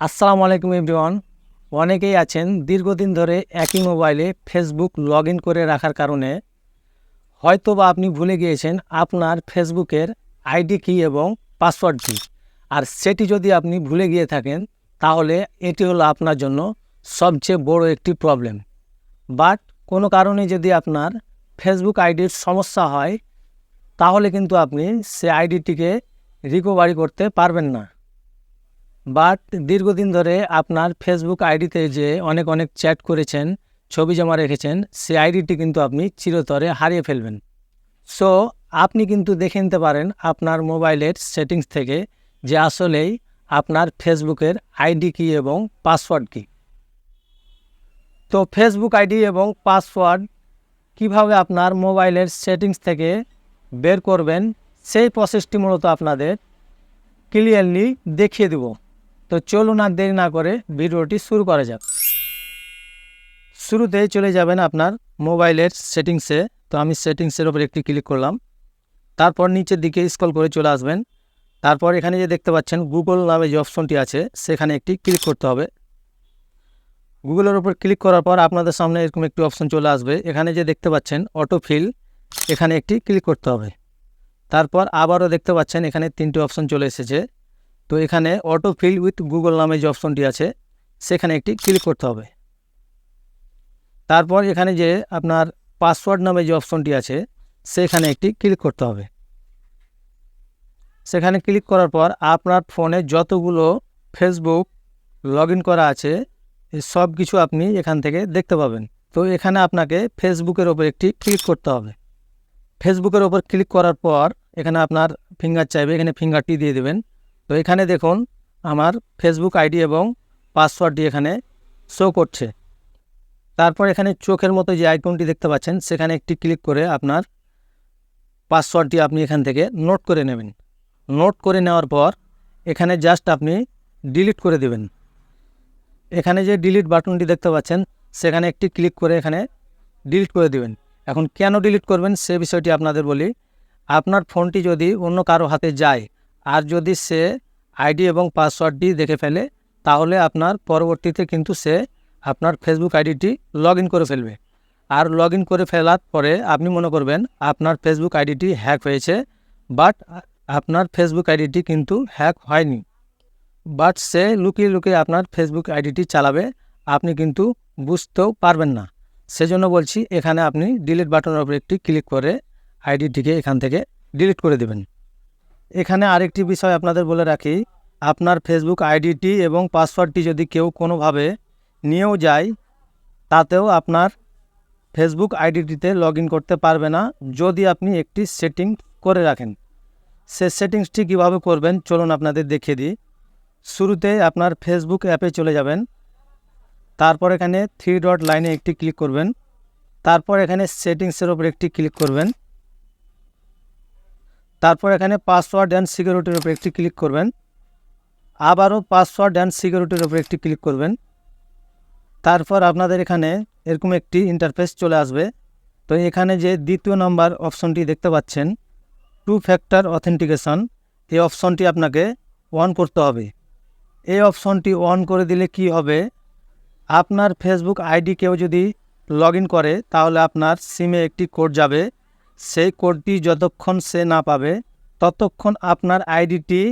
আসসালামু আলাইকুম এভরিওয়ান। অনেকেই আছেন দীর্ঘদিন ধরে একই মোবাইলে ফেসবুক লগ করে রাখার কারণে। হয়তো বা আপনি ভুলে গিয়েছেন আপনার ফেসবুকের আইডি কি এবং পাসওয়ার্ড কী। আর সেটি যদি আপনি ভুলে গিয়ে থাকেন, তাহলে এটি হলো আপনার জন্য সবচেয়ে বড় একটি প্রবলেম বাট কোনো কারণে যদি আপনার ফেসবুক আইডির সমস্যা হয়, তাহলে কিন্তু আপনি সে আইডিটিকে রিকভারি করতে পারবেন না। বাট দীর্ঘদিন ধরে আপনার ফেসবুক আইডিতে যে অনেক অনেক চ্যাট করেছেন, ছবি জমা রেখেছেন সেই আইডিটি কিন্তু আপনি চিরতরে হারিয়ে ফেলবেন। সো আপনি কিন্তু দেখে নিতে পারেন আপনার মোবাইলের সেটিংস থেকে যে আসলেই আপনার ফেসবুকের আইডি কী এবং পাসওয়ার্ড কী। তো ফেসবুক আইডি এবং পাসওয়ার্ড কীভাবে আপনার মোবাইলের সেটিংস থেকে বের করবেন, সেই প্রসেসটি মূলত আপনাদের ক্লিয়ারলি দেখিয়ে দেব। তো চলুন আর দেরি না করে ভিডিওটি শুরু করা যাক। শুরুতেই চলে যাবেন আপনার মোবাইলের সেটিংসে। তো আমি সেটিংসের ওপর একটি ক্লিক করলাম। তারপর নিচের দিকে স্ক্রল করে চলে আসবেন। তারপর এখানে যে দেখতে পাচ্ছেন, গুগল নামে যে অপশনটি আছে, সেখানে একটি ক্লিক করতে হবে। গুগলের ওপর ক্লিক করার পর আপনাদের সামনে এরকম একটি অপশন চলে আসবে। এখানে যে দেখতে পাচ্ছেন, অটোফিল, এখানে একটি ক্লিক করতে হবে। তারপর আবারও দেখতে পাচ্ছেন, এখানে তিনটি অপশন চলে এসেছে। তো এখানে অটো ফিল উইথ গুগল নামে যে অপশনটি আছে, সেখানে একটি ক্লিক করতে হবে। তারপর এখানে যে আপনার পাসওয়ার্ড নামে যে অপশনটি আছে, সেখানে একটি ক্লিক করতে হবে। সেখানে ক্লিক করার পর আপনার ফোনে যতগুলো ফেসবুক লগ করা আছে সব কিছু আপনি এখান থেকে দেখতে পাবেন। তো এখানে আপনাকে ফেসবুকের ওপর একটি ক্লিক করতে হবে। ফেসবুকের ওপর ক্লিক করার পর এখানে আপনার ফিঙ্গার চাইবে, এখানে ফিঙ্গারটি দিয়ে দেবেন। তো এখানে দেখুন আমার ফেসবুক আইডি এবং পাসওয়ার্ডটি এখানে শো করছে। তারপর এখানে চোখের মতো যে আইকনটি দেখতে পাচ্ছেন, সেখানে একটি ক্লিক করে আপনার পাসওয়ার্ডটি আপনি এখান থেকে নোট করে নেবেন। নোট করে নেওয়ার পর এখানে জাস্ট আপনি ডিলিট করে দেবেন। এখানে যে ডিলিট বাটনটি দেখতে পাচ্ছেন, সেখানে একটি ক্লিক করে এখানে ডিলিট করে দেবেন। এখন কেন ডিলিট করবেন, সে বিষয়টি আপনাদের বলি। আপনার ফোনটি যদি অন্য কারও হাতে যায়, আর যদি সে আইডি এবং পাসওয়ার্ডটি দেখে ফেলে, তাহলে আপনার পরবর্তীতে কিন্তু সে আপনার ফেসবুক আইডিটি লগ করে ফেলবে। আর লগ করে ফেলার পরে আপনি মনে করবেন আপনার ফেসবুক আইডিটি হ্যাক হয়েছে, বাট আপনার ফেসবুক আইডিটি কিন্তু হ্যাক হয়নি। বাট সে লুকিয়ে লুকিয়ে আপনার ফেসবুক আইডিটি চালাবে, আপনি কিন্তু বুঝতেও পারবেন না। সেজন্য বলছি, এখানে আপনি ডিলিট বাটনের উপর একটি ক্লিক করে আইডিটিকে এখান থেকে ডিলিট করে দেবেন। এখানে আরেকটি বিষয় আপনাদের বলে রাখি, আপনার ফেসবুক আইডিটি এবং পাসওয়ার্ডটি যদি কেউ কোনোভাবে নিয়েও যায়, তাতেও আপনার ফেসবুক আইডিটিতে লগ করতে পারবে না যদি আপনি একটি সেটিং করে রাখেন। সে সেটিংসটি কীভাবে করবেন চলুন আপনাদের দেখিয়ে দিই। শুরুতে আপনার ফেসবুক অ্যাপে চলে যাবেন। তারপর এখানে থ্রি ডট লাইনে একটি ক্লিক করবেন। তারপর এখানে সেটিংসের ওপর একটি ক্লিক করবেন। তারপর এখানে পাসওয়ার্ড অ্যান্ড সিকিউরিটির উপর একটি ক্লিক করবেন। আবারও পাসওয়ার্ড অ্যান্ড সিকিউরিটির উপর একটি ক্লিক করবেন। তারপর আপনাদের এখানে এরকম একটি ইন্টারফেস চলে আসবে। তো এখানে যে দ্বিতীয় নম্বর অপশনটি দেখতে পাচ্ছেন টু ফ্যাক্টর অথেন্টিকেশন এই অপশনটি আপনাকে অন করতে হবে। এই অপশনটি অন করে দিলে কি হবে? আপনার ফেসবুক আইডি কেউ যদি লগ করে, তাহলে আপনার সিমে একটি কোড যাবে। সেই কোডটি যতক্ষণ সে না পাবে, ততক্ষণ আপনার আইডিটি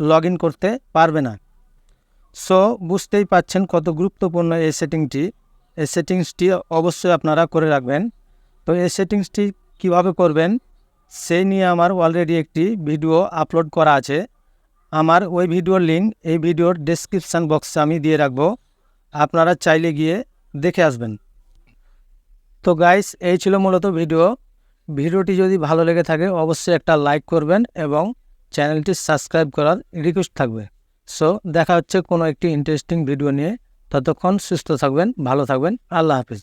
লগ করতে পারবে না। সো, বুঝতেই পাচ্ছেন কত গুরুত্বপূর্ণ এই সেটিংটি। এই সেটিংসটি অবশ্যই আপনারা করে রাখবেন। তো এই সেটিংসটি কীভাবে করবেন, সেই নিয়ে আমার অলরেডি একটি ভিডিও আপলোড করা আছে। আমার ওই ভিডিওর লিঙ্ক এই ভিডিওর ডেসক্রিপশান বক্সে আমি দিয়ে রাখব। আপনারা চাইলে গিয়ে দেখে আসবেন। তো গাইস এই ছিল মূলত ভিডিও। ভিডিওটি যদি ভালো লেগে থাকে, অবশ্যই একটা লাইক করবেন এবং চ্যানেলটি সাবস্ক্রাইব করার রিকোয়েস্ট থাকবে। সো দেখা হচ্ছে কোনো একটি ইন্টারেস্টিং ভিডিও নিয়ে। ততক্ষণ সুস্থ থাকবেন, ভালো থাকবেন। আল্লাহ হাফিজ।